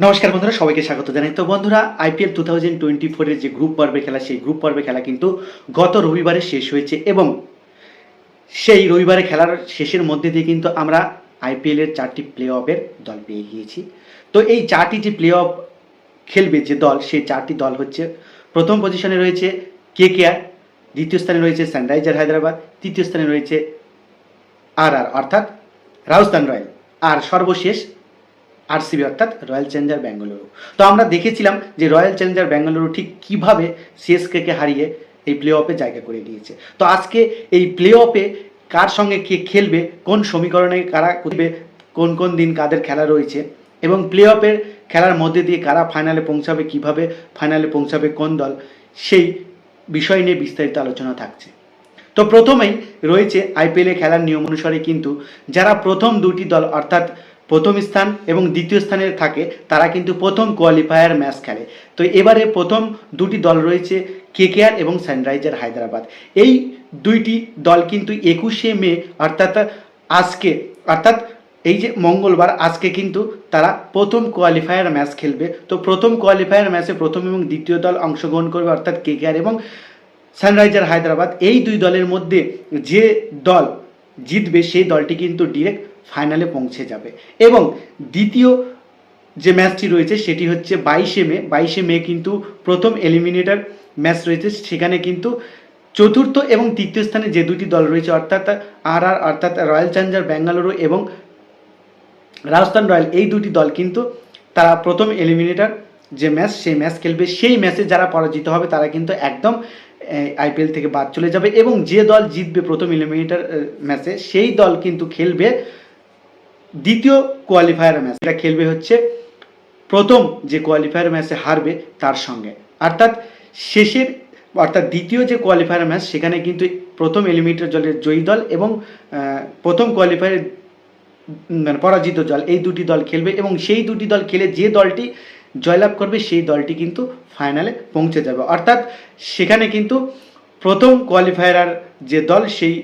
নমস্কার বন্ধুরা, সবাইকে স্বাগত জানাই। তো বন্ধুরা, আইপিএল টু থাউজেন্ড টোয়েন্টি ফোরের যে গ্রুপ পর্বে খেলা, সেই গ্রুপ পর্বে খেলা কিন্তু গত রবিবারে শেষ হয়েছে এবং সেই রবিবারে খেলার শেষের মধ্যে দিয়ে কিন্তু আমরা আইপিএলের চারটি প্লে অফের দল পেয়ে গিয়েছি। তো এই চারটি যে প্লে অফ খেলবে যে দল, সেই চারটি দল হচ্ছে, প্রথম পজিশনে রয়েছে কে কে দ্বিতীয় স্থানে রয়েছে সানরাইজার হায়দ্রাবাদ, তৃতীয় স্থানে রয়েছে আর আর অর্থাৎ রাজস্থান রয়্যাল। আর সর্বশেষ আরসিবি অর্থাৎ রয়্যাল চ্যালেঞ্জার ব্যাঙ্গালুরু। তো আমরা দেখেছিলাম যে রয়্যাল চ্যালেঞ্জার ব্যাঙ্গালুরু ঠিক কীভাবে সিএসকে কে হারিয়ে এই প্লে অফে জায়গা করে নিয়েছে তো আজকে এই প্লে অফে কার সঙ্গে কে খেলবে, কোন সমীকরণে কারা করবে, কোন কোন দিন কাদের খেলা রয়েছে এবং প্লে অফের খেলার মধ্যে দিয়ে কারা ফাইনালে পৌঁছাবে, কীভাবে ফাইনালে পৌঁছাবে, কোন দল, সেই বিষয় নিয়ে বিস্তারিত আলোচনা থাকছে। তো প্রথমেই রয়েছে আইপিএলে খেলার নিয়ম অনুসারে কিন্তু যারা প্রথম দুটি দল অর্থাৎ প্রথম স্থান এবং দ্বিতীয় স্থানে থাকে, তারা কিন্তু প্রথম কোয়ালিফায়ার ম্যাচ খেলে। তো এবারে প্রথম দুটি দল রয়েছে কেকেআর এবং সানরাইজার হায়দ্রাবাদ। এই দুইটি দল কিন্তু একুশে মে, অর্থাৎ আজকে, অর্থাৎ এই যে মঙ্গলবার, আজকে কিন্তু তারা প্রথম কোয়ালিফায়ার ম্যাচ খেলবে। তো প্রথম কোয়ালিফায়ার ম্যাচে প্রথম এবং দ্বিতীয় দল অংশগ্রহণ করবে, অর্থাৎ কেকেআর এবং সানরাইজার হায়দ্রাবাদ। এই দুই দলের মধ্যে যে দল জিতবে, সেই দলটি কিন্তু ডিরেক্ট ফাইনালে পৌঁছে যাবে। এবং দ্বিতীয় যে ম্যাচটি রয়েছে সেটি হচ্ছে বাইশে মে। বাইশে মে কিন্তু প্রথম এলিমিনেটর ম্যাচ রয়েছে। সেখানে কিন্তু চতুর্থ এবং তৃতীয় স্থানে যে দুটি দল রয়েছে, অর্থাৎ আর আর, অর্থাৎ রয়্যাল চ্যালেঞ্জার ব্যাঙ্গালুরু এবং রাজস্থান রয়্যাল, এই দুটি দল কিন্তু তারা প্রথম এলিমিনেটর যে ম্যাচ, সেই ম্যাচ খেলবে। সেই ম্যাচে যারা পরাজিত হবে, তারা কিন্তু একদম আইপিএল থেকে বাদ চলে যাবে। এবং যে দল জিতবে প্রথম এলিমিনেটর ম্যাচে, সেই দল কিন্তু খেলবে দ্বিতীয় কোয়ালিফায়ার ম্যাচ এটা খেলবে হচ্ছে প্রথম যে কোয়ালিফায়ার ম্যাচে হারবে তার সঙ্গে। অর্থাৎ শেষের, অর্থাৎ দ্বিতীয় যে কোয়ালিফায়ার ম্যাচ সেখানে কিন্তু প্রথম এলিমিনেটর দলের জয়ী দল এবং প্রথম কোয়ালিফায়ার মানে পরাজিত দল, এই দুটি দল খেলবে এবং সেই দুটি দল খেলে যে দলটি জয়লাভ করবে, সেই দলটি কিন্তু ফাইনালে পৌঁছে যাবে। অর্থাৎ সেখানে কিন্তু প্রথম কোয়ালিফায়ার যে দল সেই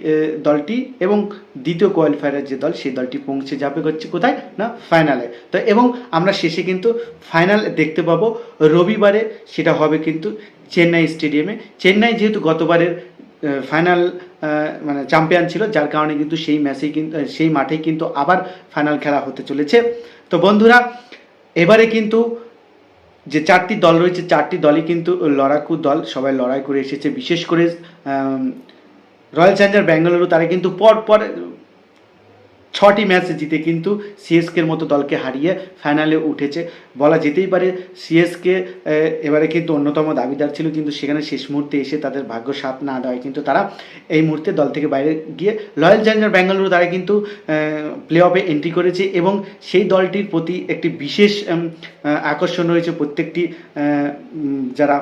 দলটি এবং দ্বিতীয় কোয়ালিফায়ারের যে দল সেই দলটি পৌঁছে যাবে হচ্ছে কোথায়? না ফাইনালে তো এবং আমরা শেষে কিন্তু ফাইনাল দেখতে পাবো রবিবারে, সেটা হবে কিন্তু চেন্নাই স্টেডিয়ামে চেন্নাই যেহেতু গতবারের ফাইনাল মানে চ্যাম্পিয়ন ছিল, যার কারণে কিন্তু সেই ম্যাচেই কিন্তু সেই মাঠেই কিন্তু আবার ফাইনাল খেলা হতে চলেছে। তো বন্ধুরা, এবারে কিন্তু যে চারটি দল রয়েছে, চারটি দলই কিন্তু লড়াকু দল। সবাই লড়াই করে এসেছে, বিশেষ করে রয়্যাল চ্যালেঞ্জার ব্যাঙ্গালুরু তারা কিন্তু পর পর ছটি ম্যাচ জিতে কিন্তু সিএসকের মতো দলকে হারিয়ে ফাইনালে উঠেছে। বলা যেতেই পারে সিএসকে এবারে কিন্তু অন্যতম দাবিদার ছিল কিন্তু সেখানে শেষ মুহূর্তে এসে তাদের ভাগ্য সাথ না দেওয়ায় কিন্তু তারা এই মুহূর্তে দল থেকে বাইরে গিয়ে রয়্যাল চ্যালেঞ্জার ব্যাঙ্গালুরু তারা কিন্তু প্লে অফে এন্ট্রি করেছে এবং সেই দলটির প্রতি একটি বিশেষ আকর্ষণ রয়েছে প্রত্যেকটি যারা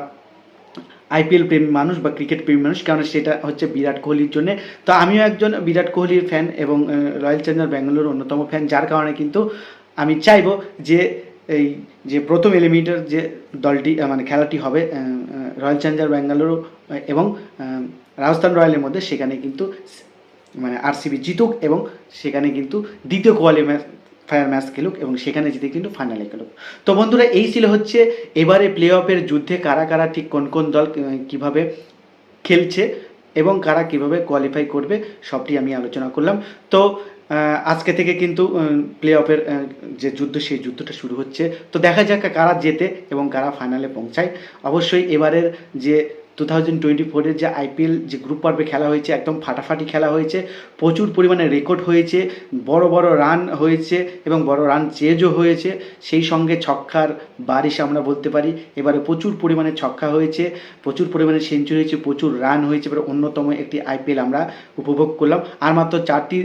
আইপিএল প্রেমী মানুষ বা ক্রিকেট প্রেমী মানুষ কারণ সেটা হচ্ছে বিরাট কোহলির জন্য। তো আমিও একজন বিরাট কোহলির ফ্যান এবং রয়্যাল চ্যালেঞ্জার ব্যাঙ্গালোর অন্যতম ফ্যান যার কারণে কিন্তু আমি চাইব যে এই যে প্রথম এলিমিনেটর যে দলটি মানে খেলাটি হবে রয়্যাল চ্যালেঞ্জার ব্যাঙ্গালুরু এবং রাজস্থান রয়্যালের মধ্যে, সেখানে কিন্তু মানে আরসিবি জিতুক এবং সেখানে কিন্তু দ্বিতীয় কোয়ালি ম্যাচ ফায়ার ম্যাচ খেলুক এবং সেখানে জিতে কিন্তু ফাইনালে খেলুক। তো বন্ধুরা, এই ছিল হচ্ছে এবারে প্লে অফের যুদ্ধে কারা কারা ঠিক কোন কোন দল কীভাবে খেলছে এবং কারা কীভাবে কোয়ালিফাই করবে, সবটি আমি আলোচনা করলাম। তো আজকে থেকে কিন্তু প্লে অফের যে যুদ্ধ, সেই যুদ্ধটা শুরু হচ্ছে। তো দেখা যাক কারা জেতে এবং কারা ফাইনালে পৌঁছায়। অবশ্যই এবারের যে টু থাউজেন্ড টোয়েন্টি ফোরের যে আইপিএল যে গ্রুপ পর্বে খেলা হয়েছে, একদম ফাটাফাটি খেলা হয়েছে, প্রচুর পরিমাণে রেকর্ড হয়েছে, বড় বড় রান হয়েছে এবং বড় রান চেজও হয়েছে। সেই সঙ্গে ছক্কার বারিশ আমরা বলতে পারি। এবারে প্রচুর পরিমাণে ছক্কা হয়েছে, প্রচুর পরিমাণে সেঞ্চুরি হয়েছে, প্রচুর রান হয়েছে। এবার অন্যতম একটি আইপিএল আমরা উপভোগ করলাম। আর মাত্র চারটি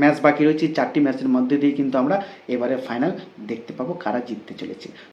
ম্যাচ বাকি রয়েছে। চারটি ম্যাচের মধ্যে দিয়ে কিন্তু আমরা এবারে ফাইনাল দেখতে পাবো কারা জিততে চলেছে।